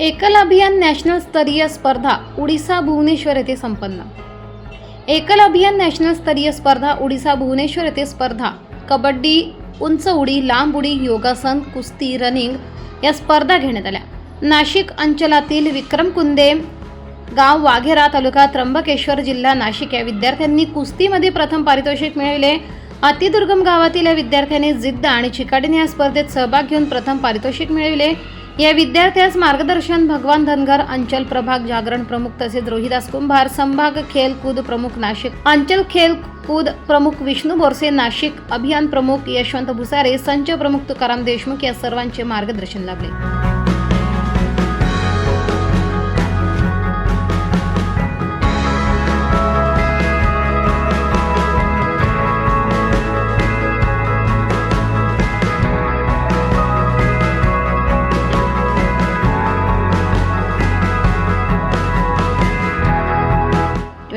एकल अभियान नॅशनल स्तरीय स्पर्धा उडीसा भुवनेश्वर येथे संपन्न. एकल अभियान नॅशनल स्तरीय स्पर्धा उडीसा भुवनेश्वर येथे स्पर्धा. कबड्डी उंच उडी लांब उडी योगासन कुस्ती रनिंग या स्पर्धा घेण्यात आल्या. नाशिक अंचलातील विक्रमकुंदे गाव वाघेरा तालुका त्र्यंबकेश्वर जिल्हा नाशिक या विद्यार्थ्यांनी कुस्तीमध्ये प्रथम पारितोषिक मिळविले. अतिदुर्गम गावातील या विद्यार्थ्यांनी जिद्द आणि चिकाटीने या स्पर्धेत सहभाग घेऊन प्रथम पारितोषिक मिळविले. या विद्यार्थ्यास मार्गदर्शन भगवान धनगर अंचल प्रभाग जागरण प्रमुख तसेच रोहिदास कुंभार संभाग खेलकूद प्रमुख नाशिक अंचल खेलकूद प्रमुख विष्णू बोरसे नाशिक अभियान प्रमुख यशवंत भुसारे संच प्रमुख तुकाराम देशमुख या सर्वांचे मार्गदर्शन लाभले.